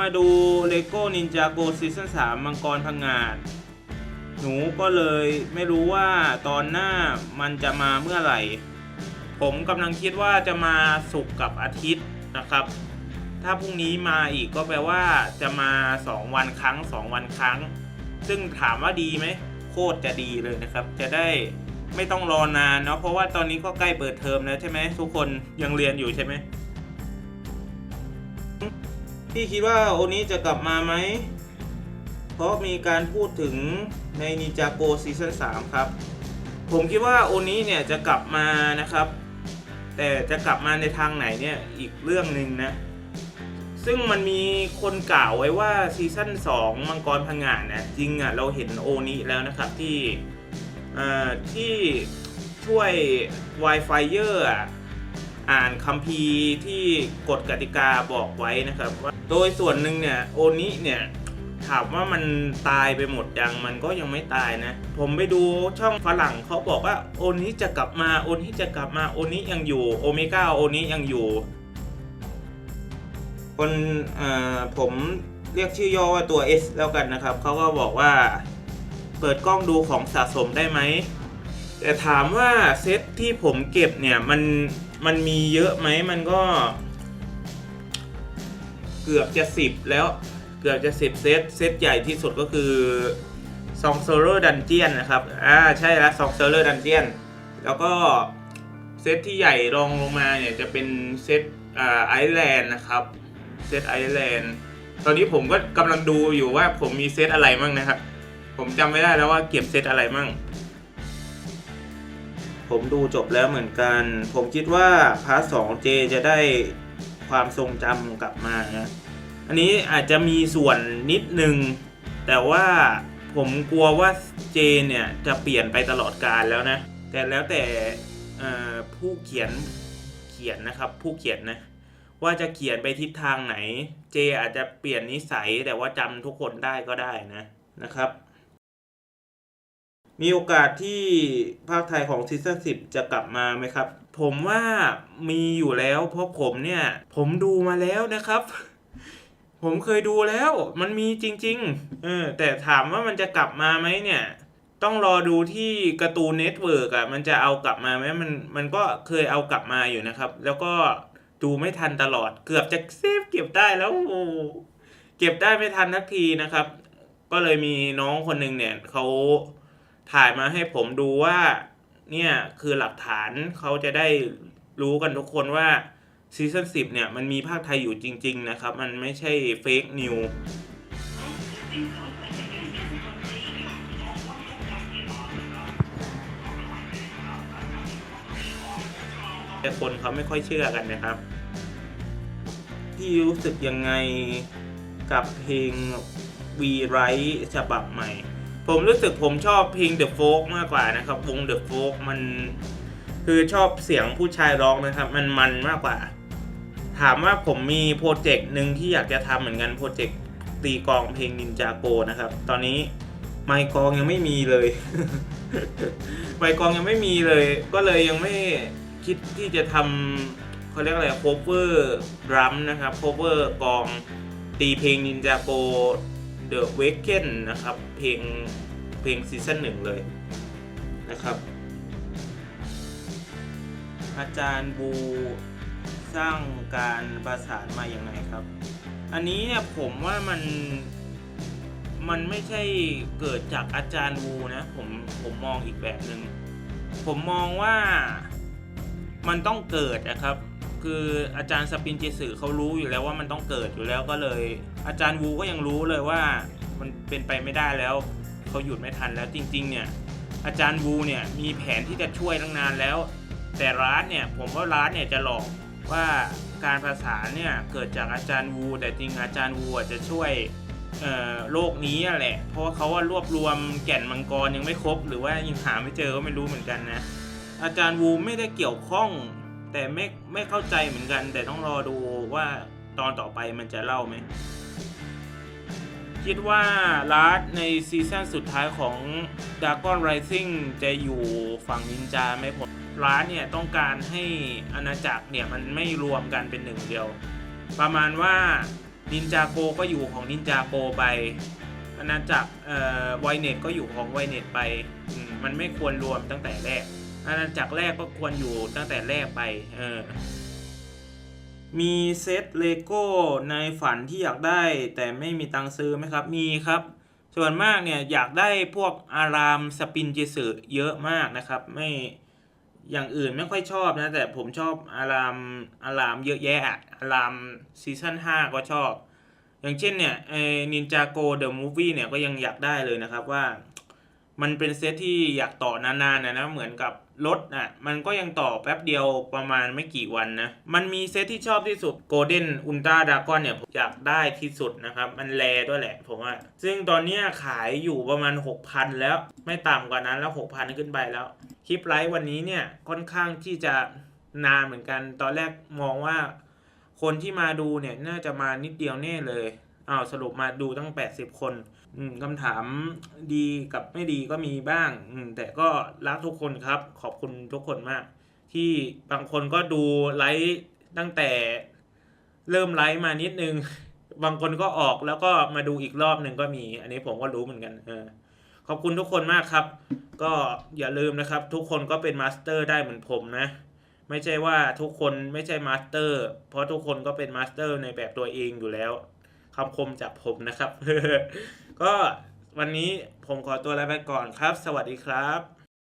มาดูเลโก้นินจาโกซีซั่น3มังกรพังงาด หนูก็เลยไม่รู้ว่าตอนหน้ามันจะมาเมื่อไหร่ ผมกำลังคิดว่าจะมาสุกร์กับอาทิตย์นะครับ ถ้าพรุ่งนี้มาอีกก็แปลว่าจะมา 2 วันครั้ง 2 วันครั้ง ซึ่งถามว่าดีไหมโคตรจะดีเลยนะครับ จะได้ไม่ต้องรอนานเนาะเพราะว่าตอนนี้ก็ใกล้เปิดเทอมแล้วใช่ไหมทุกคนยังเรียนอยู่ใช่ไหม พี่คิดว่าโอนี้จะกลับมาไหม เพราะมีการพูดถึงในนิจาโกซีซั่น3ครับ ผมคิดว่าโอนี้เนี่ยจะกลับมานะครับ แต่จะกลับมาในทางไหนเนี่ยอีกเรื่องหนึ่งนะ ซึ่งมันมีคนกล่าวไว้ว่าซีซั่น2 มังกรพังงานนะจริงอะเราเห็นโอนี้แล้วนะครับที่ที่ช่วย Wi-Fi เยอร์อ่่านคัมภีร์ที่กฎกติกาบอกไว้นะครับว่าโดยส่วนหนึ่งเนี่ยโอนี้เนี่ยถามว่ามันตายไปหมดยังมันก็ยังไม่ตายนะ ผมไปดูช่องฝรั่งเขาบอกว่าโอนี้จะกลับมาโอนี้จะกลับมาโอนี้ยังอยู่โอเมก้าโอนี้ยังอยู่ คนผมเรียกชื่อย่อว่าตัว S แล้วกันนะครับเขาก็บอกว่า เปิดกล้องดูของสะสมได้ไหม แต่ถามว่าเซตที่ผมเก็บเนี่ยมันมันมีเยอะไหมมันก็ เกือบจะ10แล้วเกือบจะ10เซตเซตใหญ่ที่สุดก็คือซองโซโลดันเจียนนะครับอ่าใช่แล้วซองโซโลดันเจียนแล้วก็เซตที่ใหญ่รองลงมาเนี่ยจะเป็นเซตอ่าไอแลนด์นะครับเซตไอแลนด์ตอนนี้ผมก็กำลังดูอยู่ว่าผมมีเซตอะไรมั่งนะครับ ผมจำไม่ได้แล้วว่าเก็บเซตอะไรมั่ง ผมดูจบแล้วเหมือนกัน ผมคิดว่าพาร์ทสองเจจะได้ความทรงจำกลับมานะอันนี้อาจจะมีส่วนนิดนึง แต่ว่าผมกลัวว่าเจเนี่ยจะเปลี่ยนไปตลอดกาลแล้วนะ แต่แล้วแต่ผู้เขียนเขียนนะครับ ผู้เขียนนะว่าจะเขียนไปทิศทางไหน เจอาจจะเปลี่ยนนิสัยแต่ว่าจำทุกคนได้ก็ได้นะนะครับ มีโอกาสที่ภาคไทยของซีซั่น10จะกลับมาไหมครับ ผมว่ามีอยู่แล้วเพราะผมเนี่ย ผมดูมาแล้วนะครับ ผมเคยดูแล้ว มันมีจริง ๆ เออ แต่ถามว่ามันจะกลับมาไหมเนี่ย ต้องรอดูที่การ์ตูนเน็ตเวิร์กอะ มันจะเอากลับมาไหมมันมันก็เคยเอากลับมาอยู่นะครับ แล้วก็ดูไม่ทันตลอดเกือบจะเซฟเก็บได้แล้วโอ้เก็บได้ไม่ทันทักทีนะครับ ก็เลยมีน้องคนหนึ่งเนี่ยเขา ถ่ายมาให้ผมดูว่าเนี่ยคือหลักฐานเขาจะได้รู้กันทุกคนว่าซีซั่น10 เนี่ย มันมีภาคไทยอยู่จริง ๆ นะครับ มันไม่ใช่เฟกนิวแต่คนเขาไม่ค่อยเชื่อกันนะครับ พี่รู้สึกยังไงกับเพลง We Right ฉบับใหม่ ผมรู้สึกผมชอบเพลง The Folk มากกว่านะครับวง The Folk มันคือชอบเสียงผู้ชายร้องนะครับ มันมันมากกว่า ถามว่าผมมีโปรเจกต์หนึ่งที่อยากจะทำเหมือนกันโปรเจกต์ตีกลองเพลงนินจาโกนะครับ ตอนนี้ไมค์กลองยังไม่มีเลยไมค์กลองยังไม่มีเลย ก็เลยยังไม่คิดที่จะทำเขาเรียกอะไรโคเวอร์ดรัมนะครับโคเวอร์กลองตีเพลงนินจาโก The w a k e n นะครับ เพลงเพลงซีซั่นหนึ่งเลยนะครับ อาจารย์บูสร้างการประสานมาอย่างไงครับ อันนี้เนี่ยผมว่ามันมันไม่ใช่เกิดจากอาจารย์วูนะผมผมมองอีกแบบหนึง่งผมมองว่ามันต้องเกิดนะครับ คืออาจารย์สปินเจสึเขารู้อยู่แล้วว่ามันต้องเกิดอยู่แล้วก็เลย อาจารย์วูก็ยังรู้เลยว่ามันเป็นไปไม่ได้แล้วเขาหยุดไม่ทันแล้วจริงๆเนี่ยอาจารย์วูเนี่ยมีแผนที่จะช่วยตั้งนานแล้ว แต่ร้านเนี่ยผมว่าร้านเนี่ยจะหลอกว่าการประสานเนี่ยเกิดจากอาจารย์วูแต่จริงอาจารย์วูจะช่วยเอ่อโลกนี้แหละ เพราะว่าเขาว่ารวบรวมแก่นมังกรยังไม่ครบ หรือว่ายังหาไม่เจอก็ไม่รู้เหมือนกันนะ อาจารย์วูไม่ได้เกี่ยวข้อง แต่ไม่ไม่เข้าใจเหมือนกัน แต่ต้องรอดูว่าตอนต่อไปมันจะเล่าไหม คิดว่าร้านในซีซั่นสุดท้ายของ Dragon Rising จะอยู่ฝั่งนินจาไหมผมร้านเนี่ยต้องการให้อาณาจักรเนี่ยมันไม่รวมกันเป็นหนึ่งเดียว ประมาณว่านินจาโกก็อยู่ของนินจาโกไปอาณาจักรเอ่อไวเน็ตก็อยู่ของไวเน็ตไปมมันไม่ควรรวมตั้งแต่แรกอาณาจักรแรกก็ควรอยู่ตั้งแต่แรกไปเออ มีเซตเลโก้ในฝันที่อยากได้ แต่ไม่มีตังค์ซื้อไหมครับ มีครับ ส่วนมากเนี่ยอยากได้พวกอารามสปินจิสึเยอะมากนะครับ ไม่อย่างอื่นไม่ค่อยชอบนะ แต่ผมชอบอารามอารามเยอะแยะอะอารามซีซั่น5 ก็ชอบ อย่างเช่นเนี่ยไอ้นินจาโกเดอะมูฟวี่เนี่ยก็ยังอยากได้เลยนะครับว่า มันเป็นเซตที่อยากต่อนานๆนะนะเหมือนกับ รถอะมันก็ยังต่อแป๊บเดียวประมาณไม่กี่วันนะ มันมีเซตที่ชอบที่สุด Golden Ultra Dragon เนี่ยผมอยากได้ที่สุดนะครับ มันแรด้วยแหละผมว่า ซึ่งตอนนี้ขายอยู่ประมาณ 6,000 แล้วไม่ต่ำกว่านั้นแล้ว 6,000 ขึ้นไปแล้ว คลิปไลฟ์วันนี้เนี่ยค่อนข้างที่จะนานเหมือนกัน ตอนแรกมองว่า คนที่มาดูเนี่ยน่าจะมานิดเดียวแน่เลย อ้าวสรุปมาดูตั้ง 80 คนคำถามดีกับไม่ดีก็มีบ้าง แต่ก็รักทุกคนครับ ขอบคุณทุกคนมาก ที่บางคนก็ดูไลฟ์ตั้งแต่เริ่มไลฟ์มานิดนึง บางคนก็ออกแล้วก็มาดูอีกรอบหนึ่งก็มี อันนี้ผมก็รู้เหมือนกันเออขอบคุณทุกคนมากครับ ก็อย่าลืมนะครับ ทุกคนก็เป็นมาสเตอร์ได้เหมือนผมนะ ไม่ใช่ว่าทุกคนไม่ใช่มาสเตอร์ เพราะทุกคนก็เป็นมาสเตอร์ในแบบตัวเองอยู่แล้ว คำคมจากผมนะครับ ก็วันนี้ผมขอตัวลาไปก่อนครับ สวัสดีครับ